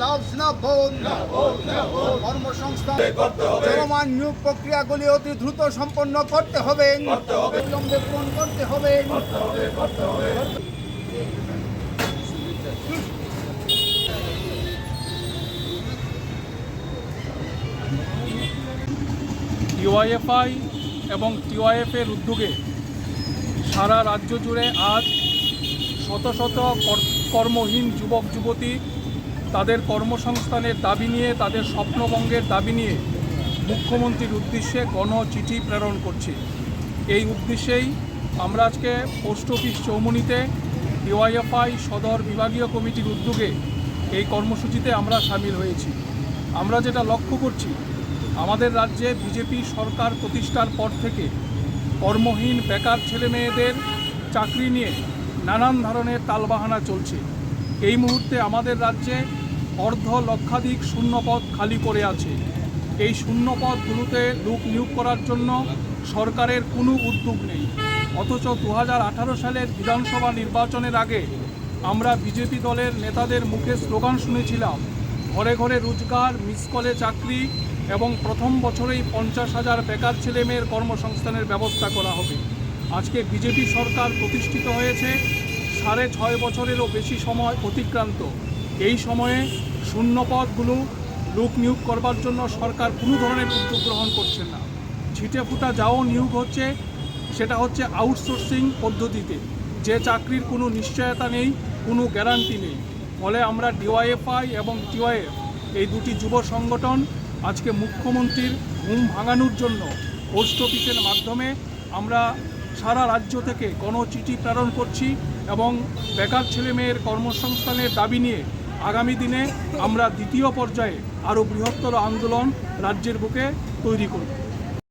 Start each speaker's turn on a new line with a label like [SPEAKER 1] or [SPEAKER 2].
[SPEAKER 1] লাভ না ভোট কর্মসংস্থান চলমান নিয়োগ প্রক্রিয়াগুলি অতি দ্রুত সম্পন্ন করতে হবে। বিলম্বে পূরণ করতে হবে।
[SPEAKER 2] টিওয়াইএফআই এবং টিওয়াইএফের উদ্যোগে সারা রাজ্য জুড়ে আজ শত শত কর- কর্মহীন যুবক যুবতী তাদের কর্মসংস্থানের দাবি নিয়ে, তাদের স্বপ্নভঙ্গের দাবি নিয়ে মুখ্যমন্ত্রীর উদ্দেশ্যে গণ চিঠি প্রেরণ করছি। এই উদ্দেশ্যেই আমরা আজকে পোস্ট অফিস চৌমুনিতে ডিওয়াইএফআই সদর বিভাগীয় কমিটির উদ্যোগে এই কর্মসূচিতে আমরা সামিল হয়েছি। আমরা যেটা লক্ষ্য করছি, আমাদের রাজ্যে বিজেপি সরকার প্রতিষ্ঠার পর থেকে কর্মহীন বেকার ছেলেমেয়েদের চাকরি নিয়ে নানান ধরনের তালবাহানা চলছে। এই মুহূর্তে আমাদের রাজ্যে অর্ধ লক্ষাধিক শূন্যপদ খালি পড়ে আছে। এই শূন্যপদগুলোতে লোক নিয়োগ করার জন্য সরকারের কোনো উদ্যোগ নেই। অথচ দু হাজার আঠারো সালের বিধানসভা নির্বাচনের আগে আমরা বিজেপি দলের নেতাদের মুখে স্লোগান শুনেছিলাম, ঘরে ঘরে রোজগার, মিস কলে চাকরি এবং প্রথম বছরেই পঞ্চাশ হাজার বেকার ছেলেমেয়ের কর্মসংস্থানের ব্যবস্থা করা হবে। আজকে বিজেপি সরকার প্রতিষ্ঠিত হয়েছে সাড়ে ছয় বছরেরও বেশি সময় অতিক্রান্ত। এই সময়ে শূন্যপদগুলো লোক নিয়োগ করবার জন্য সরকার কোনো ধরনের উদ্যোগ গ্রহণ করছে না। ছিটে ফুটা যাও নিয়োগ হচ্ছে, সেটা হচ্ছে আউটসোর্সিং পদ্ধতিতে। যে চাকরির কোনো নিশ্চয়তা নেই, কোনো গ্যারান্টি নেই। ফলে আমরা ডিওয়াইএফআই এবং টিওয়াইএফ এই দুটি যুব সংগঠন আজকে মুখ্যমন্ত্রীর ঘুম ভাঙানোর জন্য পোস্ট অফিসের মাধ্যমে আমরা সারা রাজ্য থেকে গণচিঠি প্রেরণ করছি এবং বেকার ছেলেমেয়ের কর্মসংস্থানের দাবি নিয়ে আগামী দিনে আমরা দ্বিতীয় পর্যায়ে আরও বৃহত্তর আন্দোলন রাজ্যের বুকে তৈরি করব।